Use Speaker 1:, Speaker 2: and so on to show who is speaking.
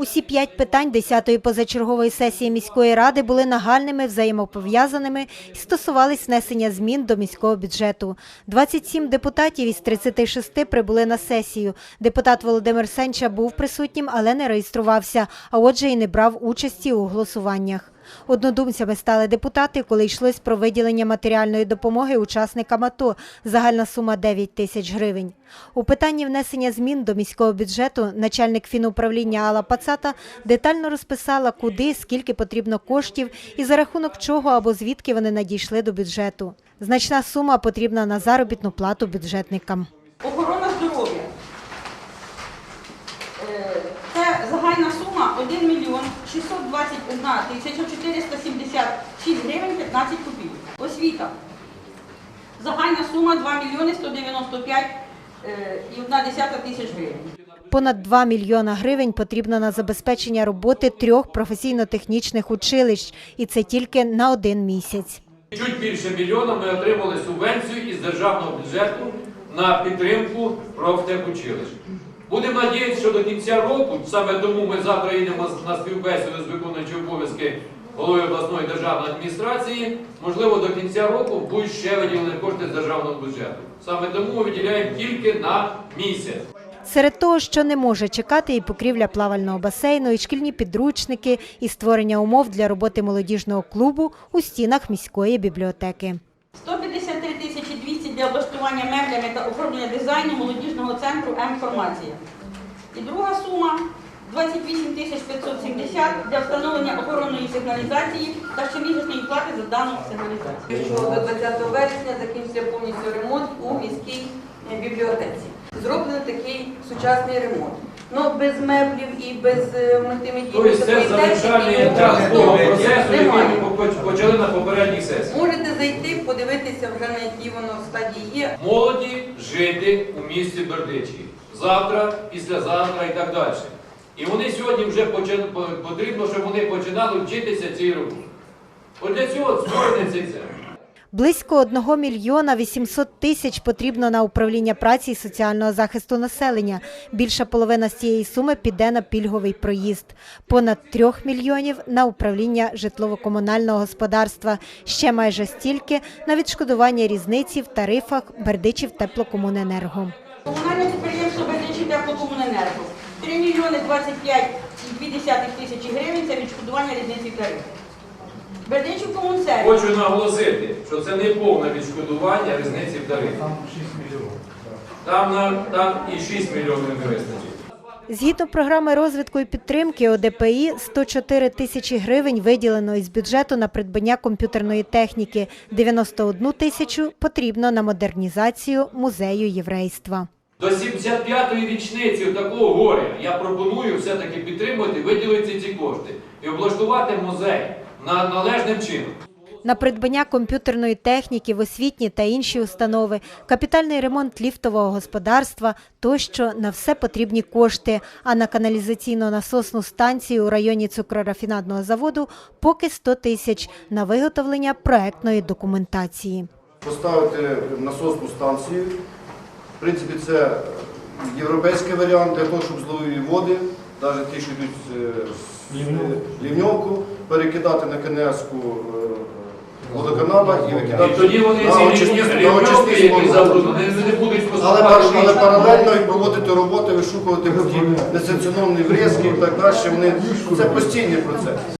Speaker 1: Усі п'ять питань 10-ї позачергової сесії міської ради були нагальними, взаємопов'язаними і стосувались внесення змін до міського бюджету. 27 депутатів із 36 прибули на сесію. Депутат Володимир Сенча був присутнім, але не реєструвався, а отже і не брав участі у голосуваннях. Однодумцями стали депутати, коли йшлось про виділення матеріальної допомоги учасникам АТО. Загальна сума 9 тисяч гривень. У питанні внесення змін до міського бюджету начальник фінуправління Алла Пацата детально розписала, куди, скільки потрібно коштів і за рахунок чого або звідки вони надійшли до бюджету. Значна сума потрібна на заробітну плату бюджетникам.
Speaker 2: Охорона здоров'я. Е, Це загальна сума 1 мільйон 621 тисяча 476 гривень 15 копійок. Освіта. Загальна сума 2 мільйони 195 е, і 1 десята тисяч гривень.
Speaker 1: Понад 2 мільйона гривень потрібно на забезпечення роботи трьох професійно-технічних училищ, і це тільки на один місяць.
Speaker 3: Чуть більше мільйона ми отримали субвенцію із державного бюджету на підтримку профтехучилищ. Будемо надіятися, що до кінця року, саме тому ми завтра їдемо на співбесіду з виконуючим обов'язки голови обласної державної адміністрації. Можливо, до кінця року будуть ще виділені кошти з державного бюджету. Саме тому ми виділяємо тільки на місяць.
Speaker 1: Серед того, що не може чекати, і покрівля плавального басейну, і шкільні підручники, і створення умов для роботи молодіжного клубу у стінах міської бібліотеки.
Speaker 2: 153 тисячі 200 для облаштування меблями та оформлення дизайну молодіжного центру М-інформація. І друга сума 28 тисяч 570 для встановлення охоронної сигналізації та щомісячної плати за дану сигналізацію.
Speaker 4: що до 20 вересня закінчиться повністю ремонт у міській е, бібліотеці. Зроблений такий сучасний ремонт. Ну без меблів і без е, мультимедійної
Speaker 3: Тобто це завершальний етап того процесу, почали на попередній сесії.
Speaker 4: Можете зайти, подивитися вже на якій воно стадії є.
Speaker 3: молоді жити у місті Бердичі. Завтра, післязавтра і так далі. І вони сьогодні вже почи- потрібно, щоб вони починали вчитися цій роботі. От для цього цей центр.
Speaker 1: Близько 1 мільйона 800 тисяч потрібно на управління праці і соціального захисту населення. Більша половина з цієї суми піде на пільговий проїзд. Понад 3 мільйонів на управління житлово-комунального господарства. Ще майже стільки на відшкодування різниці в тарифах Бердичів теплокомуненерго.
Speaker 2: Комунальне підприємство Бердичі теплокомуненерго. 3 мільйони 25,2 тисячі гривень це відшкодування різниці тарифів. Бердичів комунсервіс.
Speaker 3: Хочу наголосити, що це не повне відшкодування різниці в тарифі.
Speaker 5: Там 6 мільйонів.
Speaker 3: Там, на, там і 6 мільйонів не вистачить.
Speaker 1: Згідно програми розвитку і підтримки ОДПІ, 104 тисячі гривень виділено із бюджету на придбання комп'ютерної техніки, 91 тисячу потрібно на модернізацію музею єврейства.
Speaker 3: До 75-ї річниці такого горя я пропоную все-таки підтримувати, виділити ці кошти і облаштувати музей належним чином.
Speaker 1: На придбання комп'ютерної техніки в освітні та інші установи, капітальний ремонт ліфтового господарства тощо на все потрібні кошти. А на каналізаційно-насосну станцію у районі цукрорафінадного заводу поки 100 тисяч на виготовлення проектної документації.
Speaker 6: поставити насосну станцію. В принципі, це європейський варіант для того, щоб зловили води, навіть ті, що йдуть з- з
Speaker 5: Лівньовку.
Speaker 6: перекидати на КНС-ку е, водоканала і
Speaker 3: І
Speaker 6: викидати
Speaker 3: тоді вони
Speaker 6: на
Speaker 3: ці
Speaker 6: очисні-
Speaker 3: рівні
Speaker 6: на очисні
Speaker 3: які
Speaker 6: споруди.
Speaker 3: забруднені, вони не будуть
Speaker 6: Але, пар- але паралельно і проводити роботи, вишукувати ті несанкціоновані врізки і так далі. Вони, це постійний процес.